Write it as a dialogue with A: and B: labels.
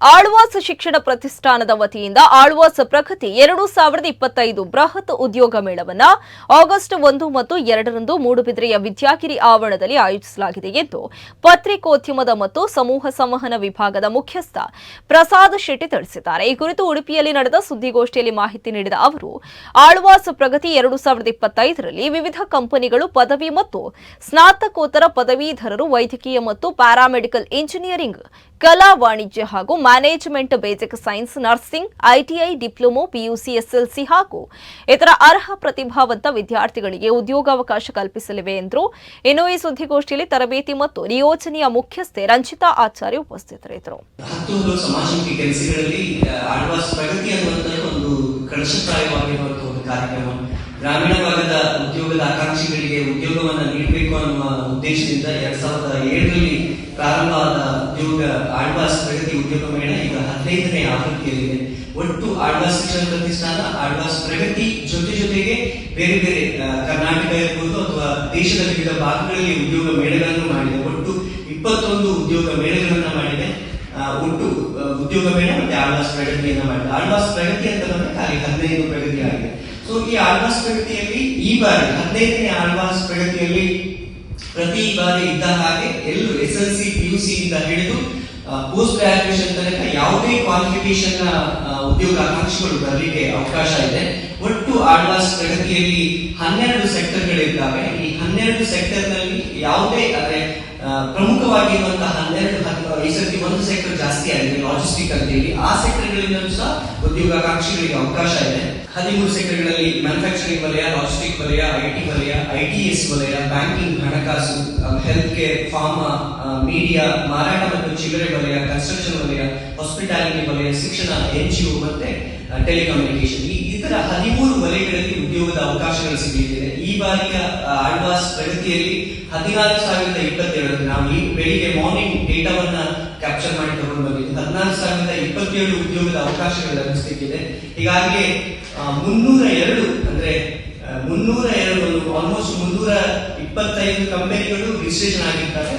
A: ಆಳ್ವಾಸ್ ಶಿಕ್ಷಣ ಪ್ರತಿಷ್ಠಾನದ ವತಿಯಿಂದ ಆಳ್ವಾಸ್ ಪ್ರಗತಿ ಎರಡು ಸಾವಿರದ ಇಪ್ಪತ್ತೈದು ಬೃಹತ್ ಉದ್ಯೋಗ ಮೇಳವನ್ನು ಆಗಸ್ಟ್ ಒಂದು ಮತ್ತು ಎರಡರಂದು ಮೂಡುಬಿದ್ರೆಯ ವಿದ್ಯಾಗಿರಿ ಆವರಣದಲ್ಲಿ ಆಯೋಜಿಸಲಾಗಿದೆ ಎಂದು ಪತ್ರಿಕೋದ್ಯಮದ ಮತ್ತು ಸಮೂಹ ಸಂವಹನ ವಿಭಾಗದ ಮುಖ್ಯಸ್ಥ ಪ್ರಸಾದ್ ಶೆಟ್ಟಿ ತಿಳಿಸಿದ್ದಾರೆ. ಈ ಕುರಿತು ಉಡುಪಿಯಲ್ಲಿ ನಡೆದ ಸುದ್ದಿಗೋಷ್ಠಿಯಲ್ಲಿ ಮಾಹಿತಿ ನೀಡಿದ ಅವರು, ಆಳ್ವಾಸ್ ಪ್ರಗತಿ ಎರಡು ಸಾವಿರದ ಇಪ್ಪತ್ತೈದರಲ್ಲಿ ವಿವಿಧ ಕಂಪನಿಗಳು ಪದವಿ ಮತ್ತು ಸ್ನಾತಕೋತ್ತರ ಪದವೀಧರರು ವೈದ್ಯಕೀಯ ಮತ್ತು ಪ್ಯಾರಾಮೆಡಿಕಲ್ ಇಂಜಿನಿಯರಿಂಗ್ ಕಲಾ ವಾಣಿಜ್ಯ ಹಾಗೂ management basic science nursing ITI diploma PUC SLC ಹಾಗೂ ಇತರ ಅರ್ಹ ಪ್ರತಿಭಾವಂತ ವಿದ್ಯಾರ್ಥಿಗಳಿಗೆ ಉದ್ಯೋಗಾವಕಾಶ ಕಲ್ಪಿಸಲಿವೆ ಎಂದರು ಇನ್ನು ಈ ಸುದ್ದಿಗೋಷ್ಠಿಯಲ್ಲಿ ತರಬೇತಿ ಮತ್ತು ನಿಯೋಜನೆಯ ಮುಖ್ಯಸ್ಥೆ ರಂಜಿತಾ ಆಚಾರ್ಯ ಉಪಸ್ಥಿತರಿದ್ದರು.
B: ಗ್ರಾಮೀಣ ಭಾಗದ ಉದ್ಯೋಗದ ಆಕಾಂಕ್ಷಿಗಳಿಗೆ ಉದ್ಯೋಗವನ್ನು ನೀಡಬೇಕು ಅನ್ನುವ ಉದ್ದೇಶದಿಂದ ಎರಡ್ ಸಾವಿರದ ಏಳರಲ್ಲಿ ಪ್ರಾರಂಭವಾದ ಉದ್ಯೋಗ ಆಳ್ವಾಸ್ ಪ್ರಗತಿ ಉದ್ಯೋಗ ಮೇಳ ಈಗ ಹದಿನೈದನೇ ಆವೃತ್ತಿಯಲ್ಲಿದೆ. ಒಟ್ಟು ಆಳ್ವಾಸ್ ಶಿಕ್ಷಣ ಪ್ರತಿಷ್ಠಾನ, ಆಳ್ವಾಸ್ ಪ್ರಗತಿ ಜೊತೆ ಜೊತೆಗೆ ಬೇರೆ ಬೇರೆ ಕರ್ನಾಟಕ ಇರ್ಬೋದು ಅಥವಾ ದೇಶದ ವಿವಿಧ ಭಾಗಗಳಲ್ಲಿ ಉದ್ಯೋಗ ಮೇಳಗಳನ್ನು ಮಾಡಿದೆ. ಒಟ್ಟು ಇಪ್ಪತ್ತೊಂದು ಉದ್ಯೋಗ ಮೇಳಗಳನ್ನ ಮಾಡಿದೆ. ಒಟ್ಟು ಉದ್ಯೋಗ ಮೇಳ ಮತ್ತೆ ಆಳ್ವಾಸ್ ಪ್ರಗತಿಯನ್ನ ಮಾಡಿದೆ. ಆಳ್ವಾಸ್ ಪ್ರಗತಿ ಅಂತ ಬಂದ್ರೆ ಖಾಲಿ ಹದಿನೈದು ಪ್ರಗತಿ ಆಗಿದೆ. ಸೊ ಈ ಆಳ್ವಾಸ್ ಪ್ರಗತಿಯಲ್ಲಿ ಈ ಬಾರಿ, ಹದಿನೈದನೇ ಆಳ್ವಾಸ್ ಪ್ರಗತಿಯಲ್ಲಿ ಪ್ರತಿ ಬಾರಿ ಇದ್ದ ಹಾಗೆ ಎಲ್ಲರೂ S L C P U C ಇಂದ ಹಿಡಿದು ಪೋಸ್ಟ್ ಗ್ರಾಜುಯೇಷನ್ ತನಕ ಯಾವುದೇ ಕ್ವಾಲಿಫಿಕೇಶನ್ ಉದ್ಯೋಗ ಆಕಾಂಕ್ಷಿಗಳು ಬರಲಿಕ್ಕೆ ಅವಕಾಶ ಇದೆ. ಒಟ್ಟು ಆಳ್ವಾಸ್ ಪ್ರಗತಿಯಲ್ಲಿ ಹನ್ನೆರಡು ಸೆಕ್ಟರ್ಗಳಿದ್ದಾವೆ ಈ ಹನ್ನೆರಡು ಸೆಕ್ಟರ್ನಲ್ಲಿ ಯಾವುದೇ, ಅಂದ್ರೆ ಪ್ರಮುಖವಾಗಿರುವಂತಹ ಹನ್ನೆರಡು ಈ ಸರ್ತಿ ಒಂದು ಸೆಕ್ಟರ್ ಜಾಸ್ತಿ ಆಗಿದೆ ಲಾಜಿಸ್ಟಿಕ್ ಅಂತ ಹೇಳಿ ಆ ಸೆಕ್ಟರ್ಗಳಿಂದಲೂ ಸಹ ಉದ್ಯೋಗಾಕಾಂಕ್ಷಿಗಳಿಗೆ ಅವಕಾಶ ಇದೆ. ಹದಿಮೂರು ಸೆಕ್ಟರ್ಗಳಲ್ಲಿ ಮ್ಯಾನುಫ್ಯಾಕ್ಚರಿಂಗ್ ವಲಯ ಲಾಜಿಸ್ಟಿಕ್ ವಲಯ ಐಟಿ ವಲಯ ಐಟಿಎಸ್ ವಲಯ ಬ್ಯಾಂಕಿಂಗ್ ಹಣಕಾಸು ಹೆಲ್ತ್ ಕೇರ್ ಫಾರ್ಮಾ ಮೀಡಿಯಾ ಮಾರಾಟ ಮತ್ತು ಚಿಲ್ಲರೆ ವಲಯ ಕನ್ಸ್ಟ್ರಕ್ಷನ್ ವಲಯ ಹಾಸ್ಪಿಟಾಲಿಟಿ ವಲಯ ಶಿಕ್ಷಣ ಎನ್ ಜಿ ಒ ಮತ್ತೆ ಟೆಲಿಕಮ್ಯುನಿಕೇಶನ್ ಈ ಇತರ ಹದಿಮೂರು ವಲಯಗಳಲ್ಲಿ ಉದ್ಯೋಗದ ಅವಕಾಶಗಳು ಸಿಗಲಿದೆ ಈ ಬಾರಿಯ ಅಡ್ವಾನ್ಸ್ ಪ್ರಗತಿಯಲ್ಲಿ ಹದಿನಾಲ್ಕು ಸಾವಿರದ ಇಪ್ಪತ್ತೇಳರಲ್ಲಿ ನಾವು ಈ ಬೆಳಿಗ್ಗೆ ಮಾರ್ನಿಂಗ್ ಡೇಟಾವನ್ನ ಕ್ಯಾಪ್ಚರ್ ಮಾಡಿ ತಗೊಂಡು ಬಂದಿದ್ದು. ಹದಿನಾಲ್ಕು ಸಾವಿರದ ಇಪ್ಪತ್ತೇಳು ಉದ್ಯೋಗದ ಅವಕಾಶಗಳು ಲಭಿಸಲಿಕ್ಕಿದೆ. ಹೀಗಾಗಿ ಮುನ್ನೂರ ಎರಡು ಅಂದ್ರೆ ಮುನ್ನೂರ ಎರಡು ಆಲ್ಮೋಸ್ಟ್ ಮುನ್ನೂರ ಇಪ್ಪತ್ತೈದು ಕಂಪನಿಗಳು ರಿಜಿಸ್ಟ್ರೇಷನ್ ಆಗಿರ್ತಾರೆ